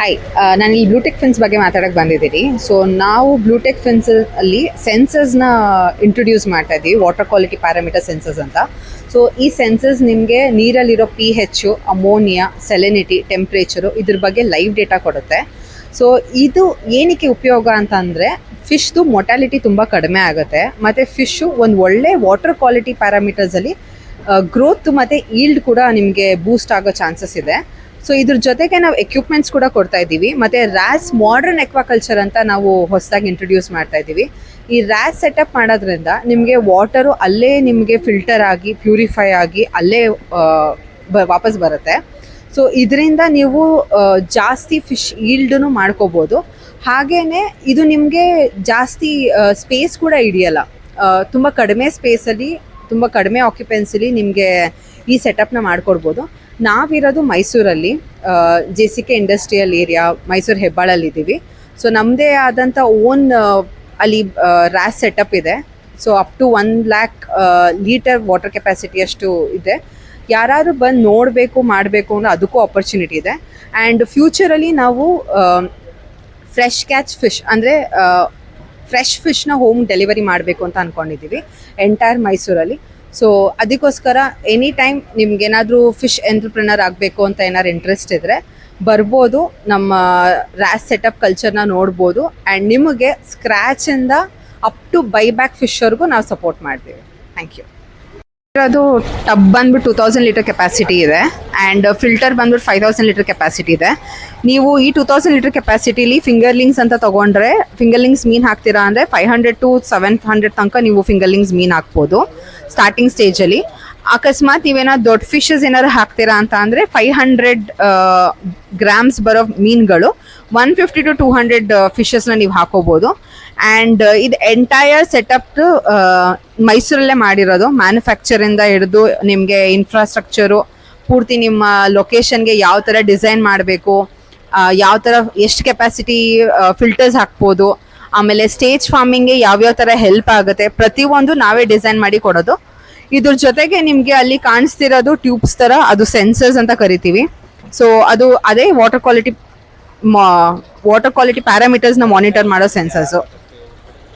Hi ನಾನು ಈ ಬ್ಲೂಟೆಕ್ fence ಬಗ್ಗೆ ಮಾತಾಡಕ್ಕೆ ಬಂದಿದ್ದೀನಿ. ಸೊ ನಾವು ಬ್ಲೂಟೆಕ್ ಫೆನ್ಸ್ ಅಲ್ಲಿ ಸೆನ್ಸರ್ಸ್ನ ಇಂಟ್ರೊಡ್ಯೂಸ್ ಮಾಡ್ತಾ ಇದ್ದೀವಿ ವಾಟರ್ ಕ್ವಾಲಿಟಿ ಪ್ಯಾರಾಮೀಟರ್ ಸೆನ್ಸರ್ಸ್ ಅಂತ. ಸೊ ಈ ಸೆನ್ಸರ್ಸ್ ನಿಮಗೆ ನೀರಲ್ಲಿರೋ P H ammonia salinity temperature ಇದ್ರ ಬಗ್ಗೆ ಲೈವ್ ಡೇಟಾ ಕೊಡುತ್ತೆ. ಸೊ ಇದು ಏನಕ್ಕೆ ಉಪಯೋಗ ಅಂತ ಅಂದರೆ ಫಿಶ್ದು ಮೊಟಾಲಿಟಿ ತುಂಬ ಕಡಿಮೆ ಆಗುತ್ತೆ. ಮತ್ತು ಫಿಶ್ಶು ಒಂದು ಒಳ್ಳೆ ವಾಟರ್ ಕ್ವಾಲಿಟಿ ಪ್ಯಾರಾಮೀಟರ್ಸಲ್ಲಿ ಗ್ರೋತ್ ಮತ್ತು ಈಲ್ಡ್ ಕೂಡ ನಿಮಗೆ ಬೂಸ್ಟ್ ಆಗೋ ಚಾನ್ಸಸ್ ಇದೆ. ಸೊ ಇದ್ರ ಜೊತೆಗೆ ನಾವು ಎಕ್ವಿಪ್ಮೆಂಟ್ಸ್ ಕೂಡ ಕೊಡ್ತಾ ಇದ್ದೀವಿ. ಮತ್ತು ರ್ಯಾಸ್ ಮಾಡರ್ನ್ ಎಕ್ವಾಕಲ್ಚರ್ ಅಂತ ನಾವು ಹೊಸದಾಗಿ ಇಂಟ್ರೊಡ್ಯೂಸ್ ಮಾಡ್ತಾ ಇದ್ದೀವಿ. ಈ ರ್ಯಾಸ್ ಸೆಟಪ್ ಮಾಡೋದ್ರಿಂದ ನಿಮಗೆ ವಾಟರು ಅಲ್ಲೇ ನಿಮಗೆ ಫಿಲ್ಟರ್ ಆಗಿ ಪ್ಯೂರಿಫೈ ಆಗಿ ಅಲ್ಲೇ ಬ, ವಾಪಸ್ ಬರುತ್ತೆ. ಸೊ ಇದರಿಂದ ನೀವು ಜಾಸ್ತಿ ಫಿಶ್ ಈಲ್ಡನ್ನು ಮಾಡ್ಕೋಬೋದು. ಹಾಗೇ ಇದು ನಿಮಗೆ ಜಾಸ್ತಿ ಸ್ಪೇಸ್ ಕೂಡ ಹಿಡಿಯಲ್ಲ. ತುಂಬ ಕಡಿಮೆ ಸ್ಪೇಸಲ್ಲಿ ತುಂಬ ಕಡಿಮೆ ಆಕ್ಯುಪೆನ್ಸಿಲಿ ನಿಮಗೆ ಈ ಸೆಟಪ್ನ ಮಾಡ್ಕೊಡ್ಬೋದು. ನಾವಿರೋದು ಮೈಸೂರಲ್ಲಿ J C K industrial area, Mysuru ಹೆಬ್ಬಾಳಲ್ಲಿ ಇದ್ದೀವಿ ಸೊ ನಮ್ಮದೇ ಆದಂಥ ಓನ್ ಅಲ್ಲಿ ರ್ಯಾಸ್ ಸೆಟಪ್ ಇದೆ. So up to one lakh litre water capacity ಅಷ್ಟು ಇದೆ. ಯಾರಾದರೂ ಬಂದು ನೋಡಬೇಕು, ಮಾಡಬೇಕು ಅಂದರೆ ಅದಕ್ಕೂ ಆಪರ್ಚುನಿಟಿ ಇದೆ. ಆ್ಯಂಡ್ ಫ್ಯೂಚರಲ್ಲಿ ನಾವು ಫ್ರೆಶ್ ಕ್ಯಾಚ್ ಫಿಶ್ ಅಂದರೆ ಫ್ರೆಶ್ ಫಿಶ್ನ ಹೋಮ್ ಡೆಲಿವರಿ ಮಾಡಬೇಕು ಅಂತ ಅಂದ್ಕೊಂಡಿದ್ದೀವಿ ಎಂಟೈರ್ ಮೈಸೂರಲ್ಲಿ. ಸೊ ಅದಕ್ಕೋಸ್ಕರ ಎನಿ ಟೈಮ್ ನಿಮ್ಗೇನಾದರೂ ಫಿಶ್ ಎಂಟ್ರಪ್ರಿನರ್ ಆಗಬೇಕು ಅಂತ ಏನಾದ್ರು ಇಂಟ್ರೆಸ್ಟ್ ಇದ್ದರೆ ಬರ್ಬೋದು, ನಮ್ಮ ರ್ಯಾಸ್ ಸೆಟಪ್ ಕಲ್ಚರ್ನ ನೋಡ್ಬೋದು ಆ್ಯಂಡ್ ನಿಮಗೆ ಸ್ಕ್ರ್ಯಾಚಿಂದ ಅಪ್ ಟು ಬೈ ಬ್ಯಾಕ್ ಫಿಶ್ವರೆಗೂ ನಾವು ಸಪೋರ್ಟ್ ಮಾಡ್ತೀವಿ. ಥ್ಯಾಂಕ್ ಯು ಅದು ಟಬ್ ಬಂದ್ಬಿಟ್ಟು ಟೂ ತೌಸಂಡ್ ಲೀಟರ್ ಕೆಪಾಸಿಟಿ ಇದೆ. ಆ್ಯಂಡ್ ಫಿಲ್ಟರ್ ಬಂದ್ಬಿಟ್ಟು ಫೈವ್ ತೌಸಂಡ್ ಲೀಟರ್ ಕೆಪಾಸಿಟಿ ಇದೆ. ನೀವು ಈ ಟೂ ತೌಸಂಡ್ ಲೀಟರ್ ಕೆಪಾಸಿಟಿಲಿ ಫಿಂಗರ್ಲಿಂಗ್ಸ್ ಅಂತ ತೊಗೊಂಡ್ರೆ ಫಿಂಗರ್ಲಿಂಗ್ಸ್ ಮೀನು ಹಾಕ್ತೀರಾ ಅಂದರೆ five hundred to seven hundred ತನಕ ನೀವು ಫಿಂಗರ್ಲಿಂಗ್ಸ್ ಮೀನು ಹಾಕ್ಬೋದು ಸ್ಟಾರ್ಟಿಂಗ್ ಸ್ಟೇಜಲ್ಲಿ ಅಕಸ್ಮಾತ್ ನೀವೇನಾದ್ರು ದೊಡ್ಡ ಫಿಶಸ್ ಏನಾದ್ರು ಹಾಕ್ತೀರಾ ಅಂತ ಅಂದರೆ ಫೈವ್ ಹಂಡ್ರೆಡ್ ಗ್ರಾಮ್ಸ್ ಬರೋ ಮೀನುಗಳು one fifty to two hundred ಫಿಶಸ್ನ ನೀವು ಹಾಕೋಬೋದು. ಆ್ಯಂಡ್ ಇದು ಎಂಟೈರ್ ಸೆಟಪ್ ಮೈಸೂರಲ್ಲೇ ಮಾಡಿರೋದು. ಮ್ಯಾನುಫ್ಯಾಕ್ಚರಿಂದ ಹಿಡಿದು ನಿಮಗೆ ಇನ್ಫ್ರಾಸ್ಟ್ರಕ್ಚರು ಪೂರ್ತಿ ನಿಮ್ಮ ಲೊಕೇಶನ್ಗೆ ಯಾವ ಥರ ಡಿಸೈನ್ ಮಾಡಬೇಕು ಯಾವ ಥರ ಎಷ್ಟು ಕೆಪಾಸಿಟಿ ಫಿಲ್ಟರ್ಸ್ ಹಾಕ್ಬೋದು, ಆಮೇಲೆ ಸ್ಟೇಜ್ ಫಾರ್ಮಿಂಗ್ಗೆ ಯಾವ್ಯಾವ ಥರ ಹೆಲ್ಪ್ ಆಗುತ್ತೆ, ಪ್ರತಿಯೊಂದು ನಾವೇ ಡಿಸೈನ್ ಮಾಡಿ ಕೊಡೋದು. ಇದ್ರ ಜೊತೆಗೆ ನಿಮಗೆ ಅಲ್ಲಿ ಕಾಣಿಸ್ತಿರೋದು ಟ್ಯೂಬ್ಸ್ ಥರ ಅದು ಸೆನ್ಸರ್ಸ್ ಅಂತ ಕರಿತೀವಿ. ಸೊ ಅದು ಅದೇ ವಾಟರ್ ಕ್ವಾಲಿಟಿ ವಾಟರ್ ಕ್ವಾಲಿಟಿ ಪ್ಯಾರಾಮೀಟರ್ಸ್ನ ಮಾನಿಟರ್ ಮಾಡೋ ಸೆನ್ಸರ್ಸು